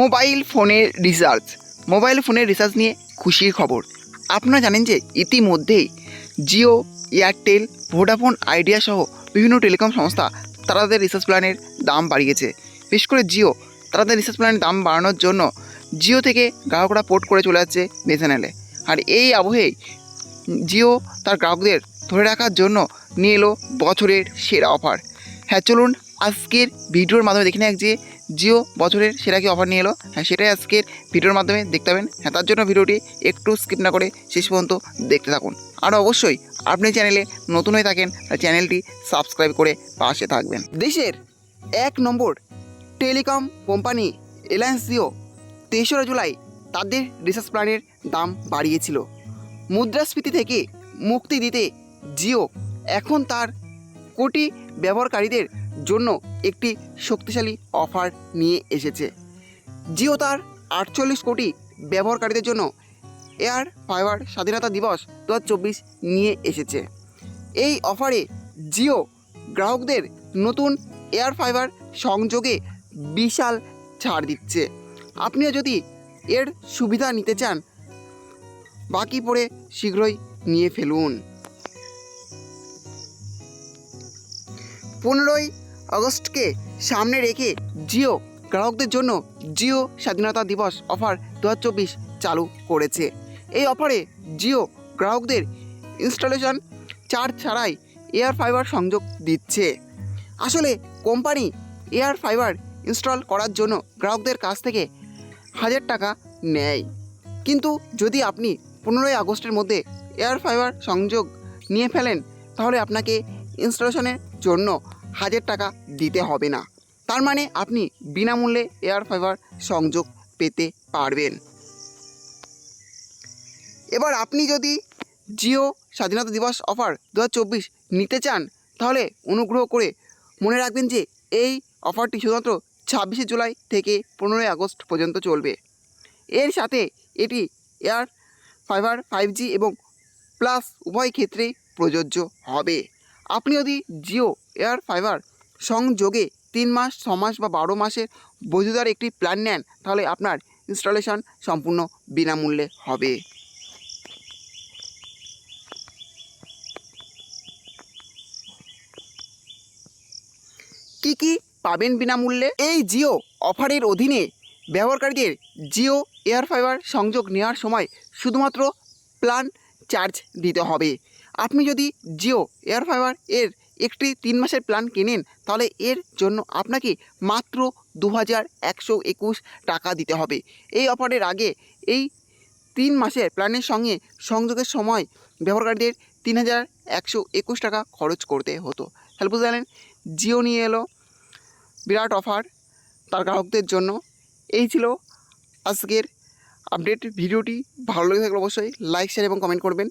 Mobile ফোনের recharge. Mobile ফোনের recharge নিয়ে খুশির খবর। আপনারা জানেন যে ইতিমধ্যেই জিও, এয়ারটেল, ভোডাফোন, আইডিয়া সহ বিভিন্ন টেলিকম সংস্থা তাদের রিচার্জ প্ল্যানের দাম বাড়িয়েছে। বিশেষ করে জিও তাদের রিচার্জ প্ল্যানের দাম বাড়ানোর জন্য জিও থেকে গ্রাহকরা পোর্ট করে চলে যাচ্ছে বিএসএনএলে আর এই আবহেই জিও তার গ্রাহকদের ধরে রাখার জন্য নিয়ে এলো বছরের সেরা অফার। হ্যাঁ চলুন আজকের ভিডিওর মাধ্যমে দেখে নেওয়া যে জিও বছরের সেরা কি অফার নিয়ে এলো? হ্যাঁ সেটাই আজকের ভিডিওর মাধ্যমে দেখতে পাবেন। হ্যাঁ তার জন্য ভিডিওটি একটু স্কিপ না করে শেষ পর্যন্ত দেখতে থাকুন। আর অবশ্যই আপনি চ্যানেলে নতুন হয়ে থাকেন চ্যানেলটি সাবস্ক্রাইব করে পাশে থাকবেন। দেশের এক নম্বর টেলিকম কোম্পানি রিলায়েন্স জিও তেসরা জুলাই তাদের রিসার্চ প্ল্যানের দাম বাড়িয়েছিল। মুদ্রাস্ফীতি থেকে মুক্তি দিতে জিও এখন তার কোটি ব্যবহারকারীদের জন্য একটি শক্তিশালী অফার নিয়ে এসেছে জিও তার আটচল্লিশ কোটি ব্যবহারকারীদের জন্য এয়ার ফাইবার স্বাধীনতা দিবস দু হাজার চব্বিশ নিয়ে এসেছে। এই অফারে জিও গ্রাহকদের নতুন এয়ার ফাইবার সংযোগে বিশাল ছাড় দিচ্ছে। আপনিও যদি এর সুবিধা নিতে চান, বাকি পড়ে শীঘ্রই নিয়ে ফেলুন। পনেরোই আগস্টকে সামনে রেখে জিও গ্রাহকদের জন্য জিও স্বাধীনতা দিবস অফার দু হাজার চব্বিশ চালু করেছে। এই অফারে জিও গ্রাহকদের ইনস্টলেশন, চার্জ ছাড়াই এয়ার ফাইবার সংযোগ দিচ্ছে। আসলে কোম্পানি এয়ার ফাইবার ইনস্টল করার জন্য গ্রাহকদের কাছ থেকে হাজার টাকা নেয়। কিন্তু যদি আপনি পনেরোই আগস্টের মধ্যে এয়ার ফাইবার সংযোগ নিয়ে ফেলেন, তাহলে আপনাকে ইনস্টলেশনের জন্য হাজার টাকা দিতে হবে না। তার মানে আপনি বিনামূল্যে এয়ার ফাইবার সংযোগ পেতে পারবেন। এবার আপনি যদি জিও স্বাধীনতা দিবস অফার দু হাজার চব্বিশ নিতে চান, তাহলে অনুগ্রহ করে মনে রাখবেন যে এই অফারটি শুধুমাত্র ছাব্বিশে জুলাই থেকে পনেরোই আগস্ট পর্যন্ত চলবে। এর সাথে এটি এয়ার ফাইবার ফাইভ জি এবং প্লাস উভয় ক্ষেত্রেই প্রযোজ্য হবে। আপনি যদি জিও, এয়ার ফাইবার সংযোগে তিন মাস, ছ মাস বা বারো মাসের বৈধতার একটি প্ল্যান নেন, তাহলে আপনার ইনস্টলেশন সম্পূর্ণ বিনামূল্যে হবে। কি কি পাবেন বিনামূল্যে? এই জিও অফারের অধীনে ব্যবহারকারীদের জিও, এয়ার ফাইবার সংযোগ নেওয়ার সময় শুধুমাত্র প্ল্যান চার্জ দিতে হবে। আপনি যদি জিও এয়ার ফাইবার এর একটি তিন মাসের প্ল্যান কেনেন, তাহলে এর জন্য আপনাকে মাত্র দু হাজার একশো একুশ টাকা দিতে হবে। এই অফারের আগে এই তিন মাসের প্ল্যানের সঙ্গে সংযোগের সময় ব্যবহারকারীদের তিন হাজার একশো একুশ টাকা খরচ করতে হতো। তাহলে বুঝতে পারলেন? জিও নিয়ে এলো, বিরাট অফার তার গ্রাহকদের জন্য। এই ছিল আজকের আপডেট ভিডিওটি ভালো লেগে থাকলে অবশ্যই লাইক শেয়ার এবং কমেন্ট করবেন।